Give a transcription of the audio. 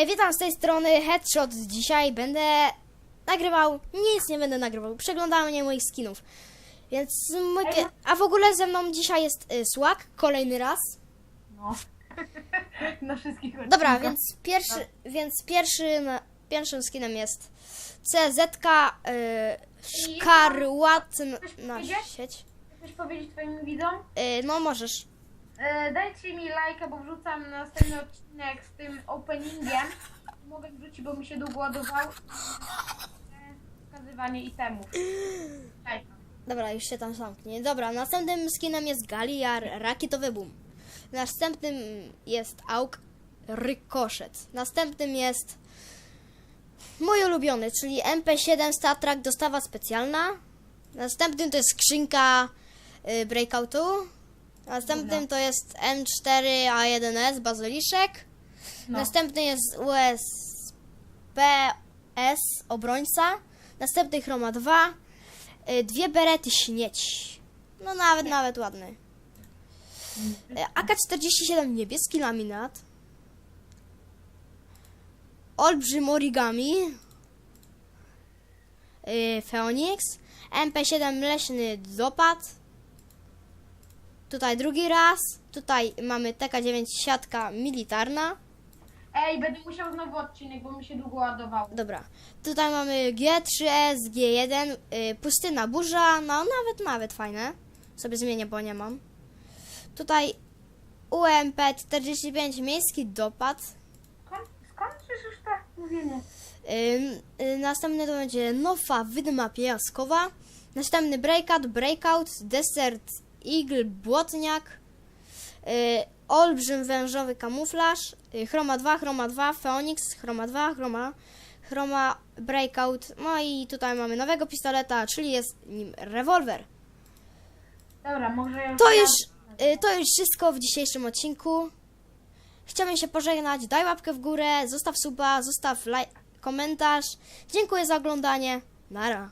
E, witam z tej strony Headshot. Dzisiaj będę nagrywał. Nic nie będę nagrywał. Przeglądanie moich skinów. Więc mój pie... A w ogóle ze mną dzisiaj jest y, Słak, kolejny raz. No. Na wszystkich Dobra, odcinkach. więc pierwszy, więc pierwszy, pierwszym skinem jest CZK y, Szkarłatna powiedzieć? sieć. Chcesz powiedzieć twoim widzom? Y, no możesz. E, dajcie mi lajka, bo wrzucam następny odcinek z tym openingiem. Mogę wrzucić, bo mi się długo ładował. E, Wskazywanie itemów. Lajka. Dobra, już się tam zamknie. Dobra, następnym skinem jest Galiar Rakietowy Boom. Następnym jest Auk Rykoszet. Następnym jest mój ulubiony, czyli MP7 Star Trek dostawa specjalna. Następnym to jest skrzynka y, Breakoutu. Następnym to jest M4A1S Bazyliszek. No. Następny jest USPS Obrońca. Następny Chroma 2. Y, Dwie berety śmieci. No nawet, nawet ładny. Y, AK-47 niebieski laminat. Olbrzym origami. Y, Phoenix. MP7 leśny dopad. Tutaj drugi raz. Tutaj mamy TK9 siatka militarna. Ej, będę musiał znowu odcinek, bo mi się długo ładował. Dobra. Tutaj mamy G3S, G1, y, pustyna burza, no nawet, nawet fajne. Sobie zmienię, bo nie mam. Tutaj UMP 45 miejski dopad. Skąd, skąd już tak mówienie? Y, następny to będzie Nofa Wydma Piaskowa. Następny Breakout, Breakout, Desert Eagle Błotniak. Y, olbrzym wężowy kamuflaż. Y, chroma 2, Chroma 2, Phoenix, Chroma 2, Chroma, Chroma Breakout. No i tutaj mamy nowego pistoleta, czyli jest nim rewolwer. Dobra, może już... To już, y, to już wszystko w dzisiejszym odcinku. Chciałbym się pożegnać. Daj łapkę w górę, zostaw suba, zostaw laj- komentarz. Dziękuję za oglądanie. Nara.